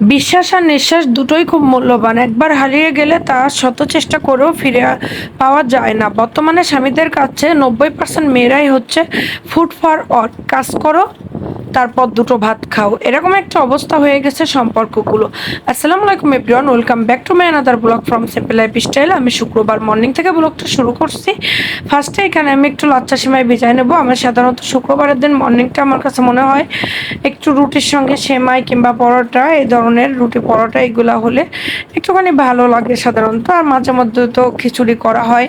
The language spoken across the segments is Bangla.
বিশ্বাস আর নিঃশ্বাস দুটোই খুব মূল্যবান। একবার হারিয়ে গেলে তা শত চেষ্টা করেও ফিরে পাওয়া যায় না। বর্তমানে স্বামীদের কাছে নব্বই পার্সেন্ট মেয়েরাই হচ্ছে ফুড ফর অট কাজ করো। তারপর দুটো ভাত খাও। এরকম একটা অবস্থা হয়ে গেছে সম্পর্কগুলো। আসসালামু আলাইকুম everyone welcome back to my another blog from simple lifestyle আমি শুক্রবার মর্নিং থেকে ব্লগটা শুরু করছি। ফার্স্টে এখানে আমি একটু লাচ্চা সিমাই ভিজাই নেব। আমার সাধারণত শুক্রবারের দিন মর্নিংটা আমার কাছে মনে হয় একটু রুটির সঙ্গে সেমাই কিংবা পরোটা, এই ধরনের রুটি, পরোটা, এগুলো হলে একটুখানি ভালো লাগে সাধারণত। আর মাঝে মধ্যে তো খিচুড়ি করা হয়।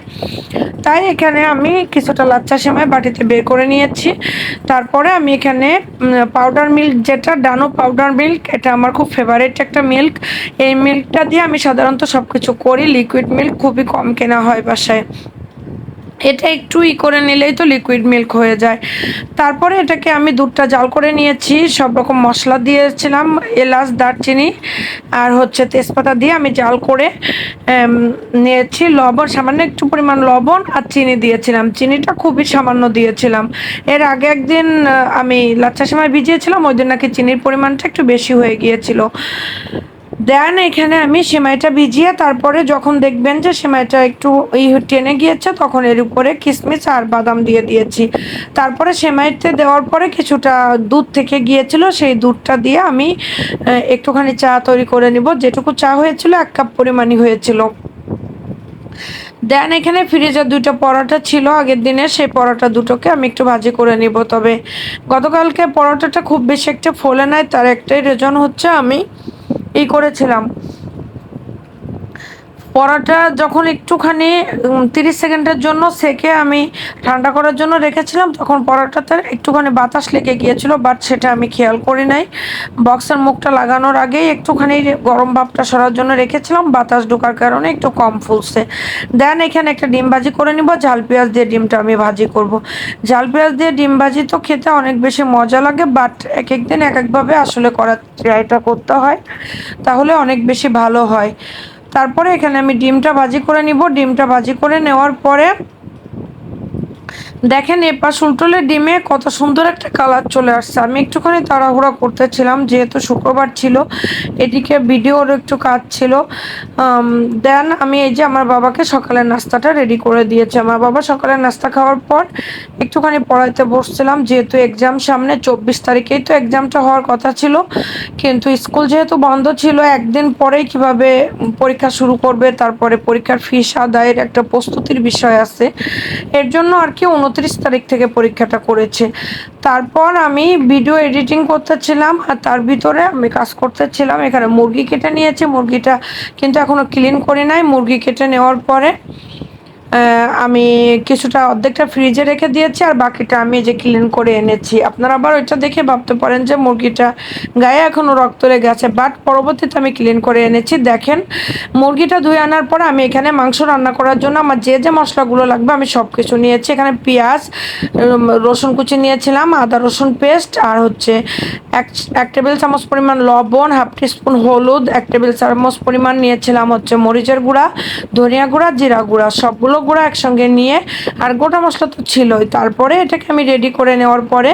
তাই এখানে আমি কিছুটা লাচ্চা সেমাই বাটিতে বের করে নিয়েছি। তারপরে আমি এখানে পাউডার মিল্ক যেটা, ডানো পাউডার মিল্ক এটা আমার খুব ফেভারেট একটা মিল্ক এই মিল্কটা দিয়ে আমি সাধারণত সব কিছু করি লিকুইড মিল্ক খুবই কম কেনা হয় বাসায়। এটা একটু ই করে নিলেই তো লিকুইড মিল্ক হয়ে যায়। তারপরে এটাকে আমি দুধটা জাল করে নিয়েছি, সব রকম মশলা দিয়েছিলাম, এলাচ, দারচিনি আর হচ্ছে তেজপাতা দিয়ে আমি জাল করে নিয়েছি। লবণ, সামান্য একটু পরিমাণ লবণ আর চিনি দিয়েছিলাম। চিনিটা খুবই সামান্য দিয়েছিলাম। এর আগে একদিন আমি লাচ্চা সময় ভিজিয়েছিলাম, ওই দিন নাকি চিনির পরিমাণটা একটু বেশি হয়ে গিয়েছিল। দেন এখানে আমি সেমাইটা ভিজিয়ে তারপরে যখন দেখবেন যে সেমাইটা একটু টেনে গিয়েছে, তখন এর উপরে কিশমিশ আর বাদাম দিয়ে দিয়েছি। তারপরে সেমাইতে দেওয়ার পরে কিছুটা দুধ থেকে গিয়েছিল, সেই দুধটা দিয়ে আমি একটুখানি চা তৈরি করে নিব। যেটুকু চা হয়েছিল, এক কাপ পরিমাণই হয়েছিল। দেন এখানে ফ্রিজে দুটো পরোটা ছিল। আগের দিনে সেই পরোটা দুটোকে আমি একটু ভাজি করে নিব। তবে গতকালকে পরোটাটা খুব বেশি একটা ফোলে নাই, তার একটাই রিজন হচ্ছে আমি এই করেছিলাম। পরোটা যখন একটুখানি তিরিশ সেকেন্ডের জন্য সেকে আমি ঠান্ডা করার জন্য রেখেছিলাম, তখন পরোটাতে একটুখানি বাতাস লেগে গিয়েছিল বাট সেটা আমি খেয়াল করি নাই। বক্সের মুখটা লাগানোর আগেই একটুখানি গরম ভাবটা সরার জন্য রেখেছিলাম, বাতাস ঢোকার কারণে একটু কম ফুলছে। দেন এখানে একটা ডিম ভাজি করে নিব, ঝাল পেঁয়াজ দিয়ে ডিমটা আমি ভাজি করব। ঝাল পেঁয়াজ দিয়ে ডিম ভাজি তো খেতে অনেক বেশি মজা লাগে বাট এক এক দিন এক একভাবে আসলে করার ট্রাইটা করতে হয়, তাহলে অনেক বেশি ভালো হয়। তারপরে এখানে আমি ডিমটা ভাজি করে নিব। ডিমটা ভাজি করে নেওয়ার পরে দেখেন এপাশ উল্টোলে ডিমে কত সুন্দর একটা কালার চলে আসছে। আমি একটুখানি তাড়াহুড়া করতেছিলাম, যেহেতু শুক্রবার ছিল, এদিকে ভিডিওর একটু কাজ ছিল। দেন আমি এই যে আমার বাবাকে সকালের নাস্তাটা রেডি করে দিয়েছি। আমার বাবা সকালের নাস্তা খাওয়ার পর একটুখানি পড়াইতে বসছিলাম, যেহেতু এক্সাম সামনে, চব্বিশ তারিখেই তো এক্সামটা হওয়ার কথা ছিল। কিন্তু স্কুল যেহেতু বন্ধ ছিল, একদিন পরেই কীভাবে পরীক্ষা শুরু করবে, তারপরে পরীক্ষার ফিস আদায়ের একটা প্রস্তুতির বিষয় আছে। এর জন্য আর কি উনত্রিশ তারিখ থেকে পরীক্ষাটা করেছে। তারপর আমি ভিডিও এডিটিং করতেছিলাম আর তার ভিতরে আমি কাজ করতেছিলাম। এখানে মুরগি কেটে নিয়েছি। মুরগিটা কিন্তু এখনও ক্লিন করি নাই। মুরগি কেটে নেওয়ার পরে আমি কিছুটা অর্ধেকটা ফ্রিজে রেখে দিয়েছি আর বাকিটা আমি যে ক্লিন করে এনেছি। আপনারা আবার ওইটা দেখে ভাবতে পারেন যে মুরগিটা গায়ে এখনও রক্ত লেগে আছে বাট পরবর্তীতে আমি ক্লিন করে এনেছি। দেখেন, মুরগিটা ধুয়ে আনার পর আমি এখানে মাংস রান্না করার জন্য আমার যে যে মশলাগুলো লাগবে আমি সব কিছু নিয়েছি। এখানে পেঁয়াজ রসুন কুচি নিয়েছিলাম, আদা, রসুন পেস্ট আর হচ্ছে এক এক টেবিল চামচ পরিমাণ লবণ হাফ টিস্পুন হলুদ, এক টেবিল চামচ পরিমাণ নিয়েছিলাম হচ্ছে মরিচের গুঁড়া, ধনিয়া গুঁড়া, জিরা গুঁড়া, সবগুলো গুঁড়া একসঙ্গে নিয়ে, আর গোটা মশলা তো ছিলই। তারপরে এটাকে আমি রেডি করে নেওয়ার পরে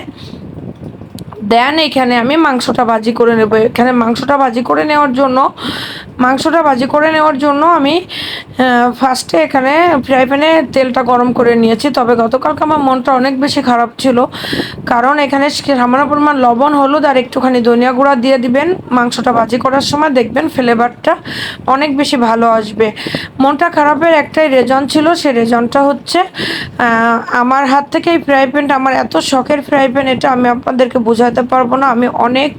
দেন এখানে আমি মাংসটা ভাজি করে নেব। এখানে মাংসটা ভাজি করে নেওয়ার জন্য মাংসটা ভাজি করে নেওয়ার জন্য আমি ফার্স্টে এখানে ফ্রাই প্যানে তেলটা গরম করে নিয়েছি। তবে গতকালকে আমার মনটা অনেক বেশি খারাপ ছিল। কারণ এখানে সামান্য পরিমাণ লবণ, হলুদ আর একটুখানি ধনিয়া গুঁড়া দিয়ে দিবেন। মাংসটা ভাজি করার সময় দেখবেন ফ্লেভারটা অনেক বেশি ভালো আসবে। মনটা খারাপের একটাই রেজন ছিল সেই রেজনটা হচ্ছে আমার হাত থেকে এই ফ্রাই প্যানটা আমার এত শখের ফ্রাই প্যান এটা আমি আপনাদেরকে বোঝাতে পারব না। আমি অনেক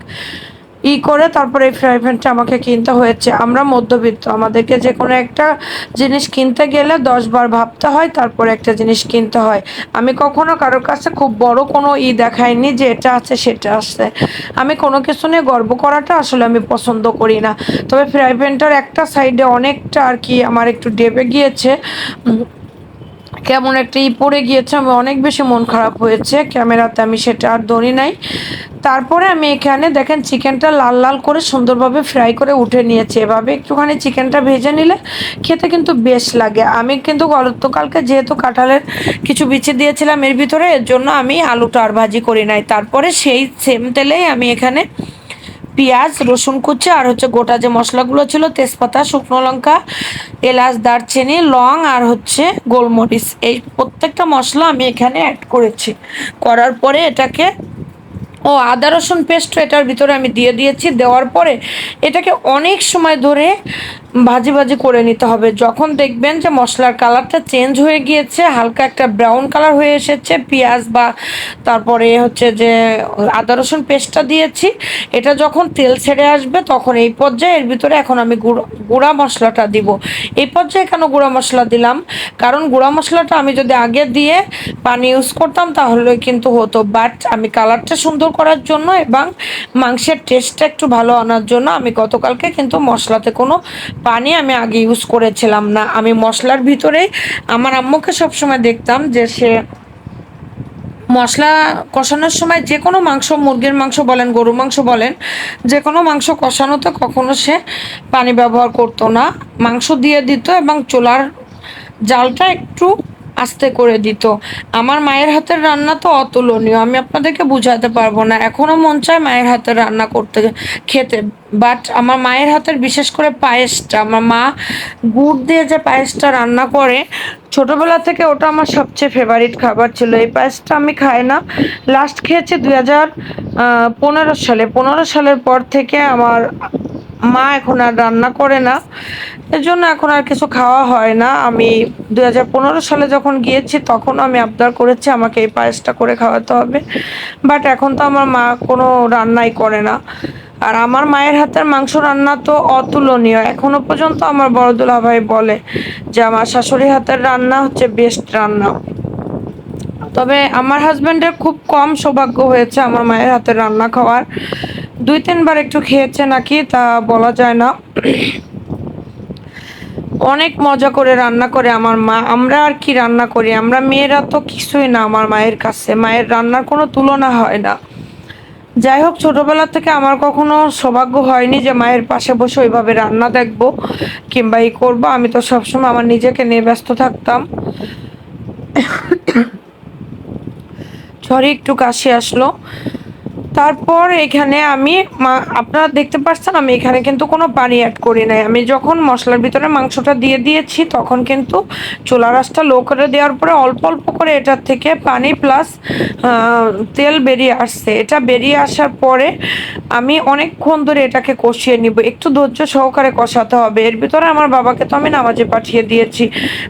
ই করে তারপরে এই ফ্রাই প্যানটা আমাকে কিনতে হয়েছে। আমরা মধ্যবিত্ত, আমাদেরকে যে কোনো একটা জিনিস কিনতে গেলে দশ বার ভাবতে হয়, তারপরে একটা জিনিস কিনতে হয়। আমি কখনো কারোর কাছে খুব বড় কোনো ই দেখাইনি যে এটা আছে, সেটা আছে। আমি কোনো কিছু নিয়ে গর্ব করাটা আসলে আমি পছন্দ করি না। তবে ফ্রাই প্যানটার একটা সাইডে অনেকটা আর কি আমার একটু ডেবে গিয়েছে। কেমন একটা ই পড়ে গিয়েছে আমি অনেক বেশি মন খারাপ হয়েছে। ক্যামেরাতে আমি সেটা আর ধরি নাই। তারপরে আমি এখানে দেখেন চিকেনটা লাল লাল করে সুন্দরভাবে ফ্রাই করে উঠে নিয়েছি। এভাবে একটুখানি চিকেনটা ভেজে নিলে খেতে কিন্তু বেশ লাগে। আমি কিন্তু গতকালকে যেহেতু কাঁঠালের কিছু বিচে দিয়েছিলাম এর ভিতরে, এর জন্য আমি আলুটা আর ভাজি করি নাই। তারপরে সেই সেম তেলেই আমি এখানে পেঁয়াজ, রসুন কুচি, আর হচ্ছে গোটা যে মশলাগুলো ছিল, তেজপাতা, শুকনো লঙ্কা, এলাচ, দারচিনি, লং, আর হচ্ছে গোলমরিচ। এই প্রত্যেকটা মশলা আমি এখানে অ্যাড করেছি। করার পরে এটাকে ও আদা রসুন পেস্ট এটার ভিতরে আমি দিয়ে দিয়েছি। দেওয়ার পরে এটাকে অনেক সময় ধরে ভাজি ভাজি করে নিতে হবে। যখন দেখবেন যে মশলার কালারটা চেঞ্জ হয়ে গিয়েছে, হালকা একটা ব্রাউন কালার হয়ে এসেছে, পেঁয়াজ বা তারপরে হচ্ছে যে আদা রসুন পেস্টটা দিয়েছি। এটা যখন তেল ছেড়ে আসবে তখন এই পর্যায়ে এর ভিতরে এখন আমি গুঁড়ো, গুঁড়া মশলাটা দিব। এই পর্যায়ে কেন গুঁড়া মশলা দিলাম? কারণ গুঁড়া মশলাটা আমি যদি আগে দিয়ে পানি ইউজ করতাম তাহলে কিন্তু হতো। বাট আমি কালারটা সুন্দর করার জন্য এবং মাংসের টেস্টটা একটু ভালো আনার জন্য আমি গতকালকে কিন্তু মশলাতে কোনো পানি আমি আগে ইউজ করেছিলাম না। আমি মশলার ভিতরেই আমার আম্মুকে সবসময় দেখতাম যে সে মশলা কষানোর সময় যে কোনো মাংস, মুরগির মাংস বলেন গরু মাংস বলেন, যে কোনো মাংস কষানোতে কখনো সে পানি ব্যবহার করতো না। মাংস দিয়ে দিত এবং চুলার জালটা একটু আস্তে করে দিত। আমার মায়ের হাতের রান্না তো অতুলনীয়, আমি আপনাদেরকে বুঝাতে পারব না। এখনও মন চায় মায়ের হাতের রান্না করতে, খেতে। বাট আমার মায়ের হাতের বিশেষ করে পায়েসটা, আমার মা গুড় দিয়ে যে পায়েসটা রান্না করে, ছোটোবেলা থেকে ওটা আমার সবচেয়ে ফেভারিট খাবার ছিল। এই পায়েসটা আমি খাই না। লাস্ট খেয়েছি দুই হাজার পনেরো সালে। পনেরো সালের পর থেকে আমার মা এখন আর রান্না করে না। এর জন্য এখন আর কিছু খাওয়া হয় না। আমি দু হাজার পনেরো সালে যখন গিয়েছি, তখন আমি আবদার করেছি আমাকে এই পায়েসটা করে খাওয়াতে হবে। বাট এখন তো আমার মা কোনো রান্নাই করে না। আর আমার মায়ের হাতের মাংস রান্না তো অতুলনীয়। এখনও পর্যন্ত আমার বড়দুলা ভাই বলে যে, আমার শাশুড়ি হাতের রান্না হচ্ছে বেস্ট রান্না। তবে আমার হাজব্যান্ডের খুব কম সৌভাগ্য হয়েছে আমার মায়ের হাতের রান্না খাওয়ার। দুই তিনবার একটু খেয়েছে নাকি, তা বলা যায় না। অনেক মজা করে রান্না করে আমার মা, আমরা আর কি রান্না করি? আমরা মেয়েরা তো কিছুই না আমার মায়ের কাছে। মায়ের রান্নার কোনো তুলনা হয় না। যাই হোক, ছোটবেলা থেকে আমার কখনো সৌভাগ্য হয়নি যে মায়ের পাশে বসে ওইভাবে রান্না দেখব কিংবা ই করব। আমি তো সবসময় আমার নিজেকে নিয়ে ব্যস্ত থাকতাম। ঝড়ে একটু কাশি আসলো। তারপর এখানে আমি আপনারা দেখতে পাচ্ছেন আমি এখানে কিন্তু কোনো পানি অ্যাড করি নাই। আমি যখন মশলার ভিতরে মাংসটা দিয়ে দিয়েছি, তখন কিন্তু চোলা রাসটা লো করে দেওয়ার পরে অল্প অল্প করে এটার থেকে পানি প্লাস তেল বেরিয়ে আসছে। এটা বেরিয়ে আসার পরে আমি অনেকক্ষণ ধরে এটাকে কষিয়ে নিব। একটু ধৈর্য সহকারে কষাতে হবে। এর ভিতরে আমার বাবাকে তো আমি নামাজে পাঠিয়ে দিয়েছি।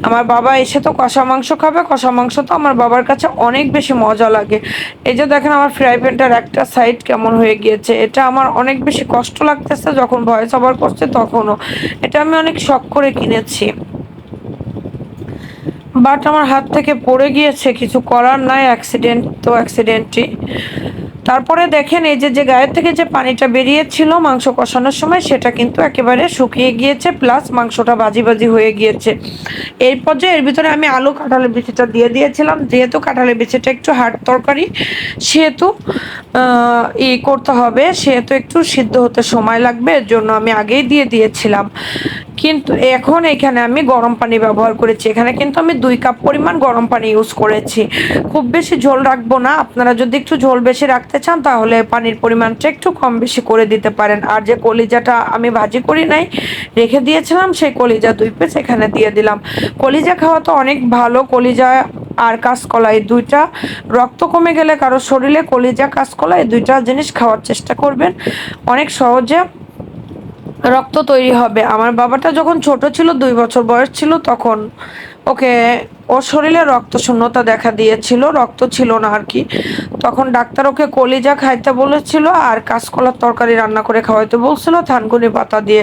আমার বাবা এসে তো কষা মাংস খাবে। কষা মাংস তো আমার বাবার কাছে অনেক বেশি মজা লাগে। এই যে দেখেন আমার ফ্রাই প্যানটার একটা সাইড কেমন হয়ে গিয়েছে, এটা আমার অনেক বেশি কষ্ট লাগতেছে যখন ভয়েস ওভার করছে তখনও। এটা আমি অনেক শখ করে কিনেছি। বাট আমার হাত থেকে পড়ে গিয়েছে, কিছু করার নাই অ্যাক্সিডেন্ট তো অ্যাক্সিডেন্টই তারপরে দেখেন এই যে যে গায়ের থেকে যে পানিটা বেরিয়েছিল মাংস কষানোর সময়, সেটা কিন্তু একেবারে শুকিয়ে গিয়েছে প্লাস মাংসটা বাজি বাজি হয়ে গিয়েছে। এই পর্যায়ে এর ভিতরে আমি আলু কাঁঠালের বিচিটা দিয়ে দিয়েছিলাম। যেহেতু কাঁঠালের বিচিটা একটু হার্ড তরকারি, সেহেতু ই করতে হবে, সেহেতু একটু সিদ্ধ হতে সময় লাগবে, এর জন্য আমি আগেই দিয়ে দিয়েছিলাম। কিন্তু এখন এখানে আমি গরম পানি ব্যবহার করেছি। এখানে কিন্তু আমি দুই কাপ পরিমাণ গরম পানি ইউজ করেছি। খুব বেশি ঝোল রাখব না। আপনারা যদি একটু ঝোল বেশি রাখতে চান, তাহলে পানির পরিমাণটা একটু কম বেশি করে দিতে পারেন। আর যে কলিজাটা আমি ভাজি করি নাই, রেখে দিয়েছিলাম, সেই কলিজা দুই পিস এখানে দিয়ে দিলাম। কলিজা খাওয়া তো অনেক ভালো। কলিজা আর কাঁচকলা এই দুইটা। রক্ত কমে গেলে কারও শরীরে কলিজা কাঁচকলা এই দুইটা জিনিস খাওয়ার চেষ্টা করবেন। অনেক সহজে রক্ত তৈরি হবে। আমার বাবাটা যখন ছোট ছিল, দুই বছর বয়স ছিল, তখন ওকে ওর শরীরে রক্ত শূন্যতা দেখা দিয়েছিল, রক্ত ছিল না আর কি। তখন ডাক্তার ওকে কলিজা খাইতে বলেছিল আর কাঁচকলার তরকারি রান্না করে খাওয়াইতে বলছিল, থানকুনি পাতা দিয়ে।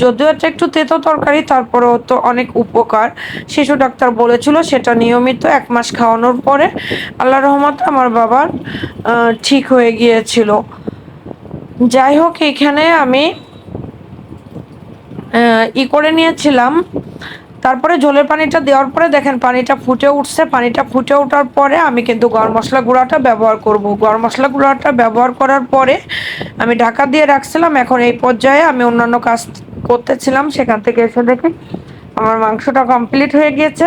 যদিও এটা একটু তেতো তরকারি, তারপরেও তো অনেক উপকার। শিশু ডাক্তার বলেছিল সেটা নিয়মিত এক মাস খাওয়ানোর পরে আল্লাহ রহমত আমার বাবার ঠিক হয়ে গিয়েছিল। যাই হোক, এখানে আমি ই করে নিয়েছিলাম। তারপরে ঝোলের পানিটা দেওয়ার পরে দেখেন পানিটা ফুটে উঠছে। পানিটা ফুটে ওঠার পরে আমি কিন্তু গরম মশলা গুঁড়াটা ব্যবহার করব। গরম মশলা গুঁড়াটা ব্যবহার করার পরে আমি ঢাকা দিয়ে রাখছিলাম। এখন এই পর্যায়ে আমি অন্যান্য কাজ করতেছিলাম। সেখান থেকে এসে দেখি আমার মাংসটা কমপ্লিট হয়ে গিয়েছে।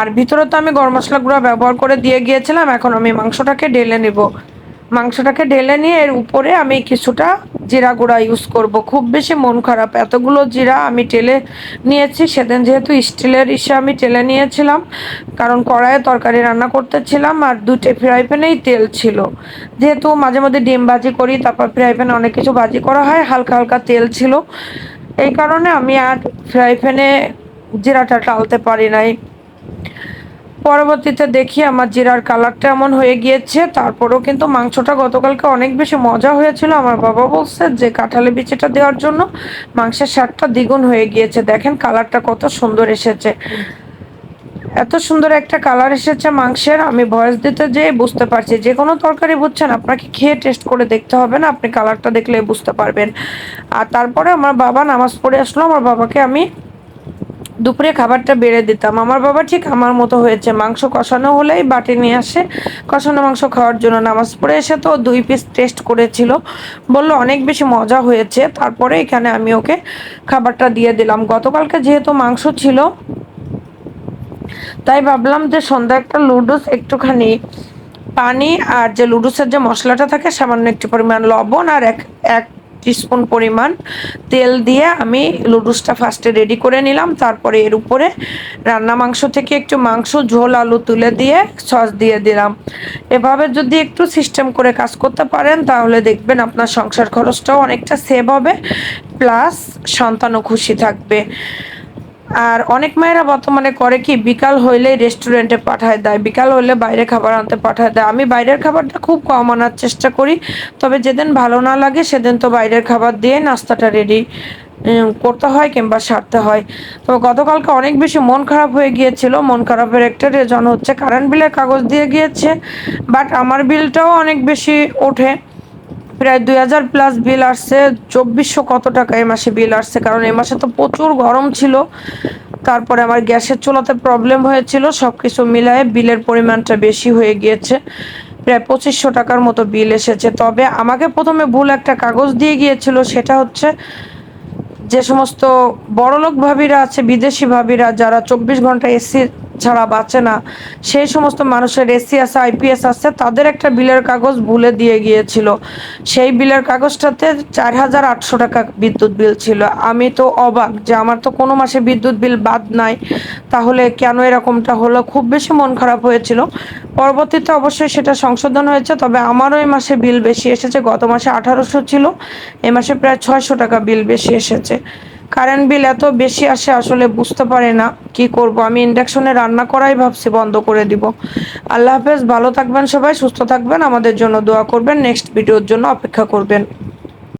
আর ভিতরে তো আমি গরম মশলা গুঁড়া ব্যবহার করে দিয়ে গিয়েছিলাম। এখন আমি মাংসটাকে ঢেলে নেব। মাংসটাকে ঢেলে নিয়ে এর উপরে আমি কিছুটা জিরা গুঁড়া ইউজ করব। খুব বেশি মন খারাপ। এতগুলো জিরা আমি টেলে নিয়েছি। সেদিন যেহেতু স্টিলের ইসে আমি টেলে নিয়েছিলাম, কারণ কড়াইয়ে তরকারি রান্না করতেছিলাম আর দুটো ফ্রাই প্যানেই তেল ছিল। যেহেতু মাঝে মধ্যে ডিম ভাজি করি, তারপর ফ্রাই প্যানে অনেক কিছু ভাজি করা হয়, হালকা হালকা তেল ছিল। এই কারণে আমি আর ফ্রাই প্যানে জিরাটা টালতে পারি নাই। পরবর্তীতে দেখি আমার জিরার কালারটা এমন হয়ে গিয়েছে, তারপরেও কিন্তু মাংসটা গতকালকে অনেক বেশি মজা হয়েছিল। আমার বাবা বলছে যে কাঁঠালি বিচিটা দেওয়ার জন্য মাংসের স্বাদটা দ্বিগুণ হয়ে গিয়েছে। দেখেন কালারটা কত সুন্দর এসেছে। এত সুন্দর একটা কালার এসেছে মাংসের, আমি ভয়েস দিতে যেয়ে বুঝতে পারছি। যে কোনো তরকারি বুঝছেন, আপনাকে খেয়ে টেস্ট করে দেখতে হবে না, আপনি কালারটা দেখলে বুঝতে পারবেন। আর তারপরে আমার বাবা নামাজ পড়ে আসলো, আমার বাবাকে আমি দুপুরে খাবারটা বেড়ে দিতাম। আমার বাবা ঠিক আমার মতো হয়েছে। মাংস কষানো হলেই বাটি নিয়ে আসে। কষানো মাংস খাওয়ার জন্য নামাজ পড়ে এসে তো দুই পিস টেস্ট করেছিল। বলল, অনেক বেশি মজা হয়েছে। তারপরে এখানে আমি ওকে খাবারটা দিয়ে দিলাম। গতকালকে যেহেতু মাংস ছিল, তাই ভাবলাম যে সন্ধ্যা একটা লুডুস, একটুখানি পানি আর যে লুডুসের যে মশলাটা থাকে, সামান্য একটু পরিমাণ লবণ আর এক এক টিস্পুন পরিমাণ তেল দিয়ে আমি লুডুসটা ফার্স্টে রেডি করে নিলাম। তারপরে এর উপরে রান্না মাংস থেকে একটু মাংস, ঝোল, আলু তুলে দিয়ে সস দিয়ে দিলাম। এভাবে যদি একটু সিস্টেম করে কাজ করতে পারেন, তাহলে দেখবেন আপনার সংসার খরচটাও অনেকটা সেভ হবে প্লাস সন্তানও খুশি থাকবে। আর অনেক মায়েরা বর্তমানে করে কি, বিকাল হইলেই রেস্টুরেন্টে পাঠায় দেয়, বিকাল হলে বাইরে খাবার আনতে পাঠায় দেয়। আমি বাইরের খাবারটা খুব কম আনার চেষ্টা করি, তবে যেদিন ভালো না লাগে সেদিন তো বাইরের খাবার দিয়ে নাস্তাটা রেডি করতে হয় কিংবা সারতে হয়। তো গতকালকে অনেক বেশি মন খারাপ হয়ে গিয়েছিল। মন খারাপের একটা রেজন হচ্ছে কারেন্ট বিলের কাগজ দিয়ে গিয়েছে বাট আমার বিলটাও অনেক বেশি ওঠে। প্রায় দুই হাজার প্লাস বিল আসছে। চব্বিশশো কত টাকা এ মাসে বিল আসছে? কারণ এ মাসে তো প্রচুর গরম ছিল। তারপরে আমার গ্যাসের চুলাতে প্রবলেম হয়েছিল। সব কিছু মিলায়ে বিলের পরিমাণটা বেশি হয়ে গিয়েছে। প্রায় পঁচিশশো টাকার মতো বিল এসেছে। তবে আমাকে প্রথমে ভুল একটা কাগজ দিয়ে গিয়েছিল। সেটা হচ্ছে যে সমস্ত বড়লোক ভাবিরা আছে, বিদেশি ভাবিরা, যারা চব্বিশ ঘণ্টা এসি ছাড়া বাঁচে না। সেই সমস্ত মানুষের এসি আছে আইপিএস আছে, তাদের একটা বিলের কাগজ ভুলে দিয়ে গিয়েছিল। সেই বিলের কাগজটাতে চার হাজার আটশো টাকা বিদ্যুৎ বিল ছিল। আমি তো অবাক যে আমার তো কোনো মাসে বিদ্যুৎ বিল বাদ নাই। তাহলে কেন এরকমটা হলো? খুব বেশি মন খারাপ হয়েছিল। পরবর্তীতে অবশ্যই সেটা সংশোধন হয়েছে, তবে আমারও এই মাসে বিল বেশি এসেছে। গত মাসে আঠারোশো ছিল, এ মাসে প্রায় ছয়শো টাকা বিল বেশি এসেছে। কারেন্ট বিল এত বেশি আসে আসলে বুঝতে পারে না, কি করব? আমি ইন্ডাকশনে রান্না করাই ভাবছি, বন্ধ করে দিব। আল্লাহ হাফেজ, ভালো থাকবেন সবাই, সুস্থ থাকবেন। আমাদের জন্য দোয়া করবেন, নেক্সট ভিডিওর জন্য অপেক্ষা করবেন।